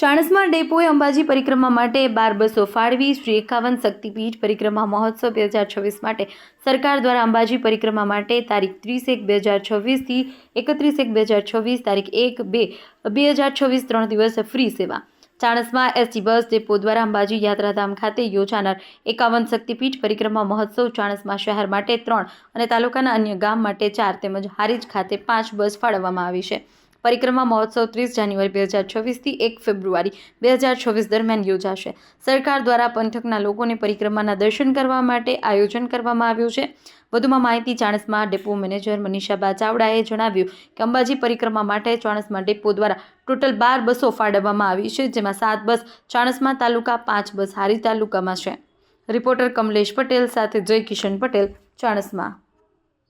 ચાણસ્મા ડેપોએ અંબાજી પરિક્રમા માટે બાર બસો ફાળવી, શ્રી એકાવન શક્તિપીઠ પરિક્રમા મહોત્સવ બે હજાર છવ્વીસ માટે સરકાર દ્વારા અંબાજી પરિક્રમા માટે તારીખ ત્રીસ એક બે હજાર છવ્વીસથી એકત્રીસ એક બે હજાર છવ્વીસ તારીખ એક બે બે હજાર છવ્વીસ ત્રણ દિવસ ફ્રી સેવા. ચાણસ્મા એસટી બસ ડેપો દ્વારા અંબાજી યાત્રાધામ ખાતે યોજાનાર એકાવન શક્તિપીઠ પરિક્રમા મહોત્સવ ચાણસ્મા શહેર માટે ત્રણ અને તાલુકાના અન્ય ગામ માટે ચાર તેમજ હારીજ ખાતે પાંચ બસ ફાળવવામાં આવી છે. પરિક્રમા મહોત્સવ ત્રીસ જાન્યુઆરી બે હજાર છવ્વીસથી એક ફેબ્રુઆરી બે હજાર છવ્વીસ દરમિયાન યોજાશે. સરકાર દ્વારા પંથકના લોકોને પરિક્રમાના દર્શન કરવા માટે આયોજન કરવામાં આવ્યું છે. વધુમાં માહિતી ચાણસમા ડેપો મેનેજર મનીષાબા ચાવડાએ જણાવ્યું કે અંબાજી પરિક્રમા માટે ચાણસમાં ડેપો દ્વારા ટોટલ બાર બસો ફાળવવામાં આવી છે, જેમાં સાત બસ ચાણસમા તાલુકા, પાંચ બસ હારી તાલુકામાં છે. રિપોર્ટર કમલેશ પટેલ સાથે જય કિશન પટેલ ચાણસ્મા.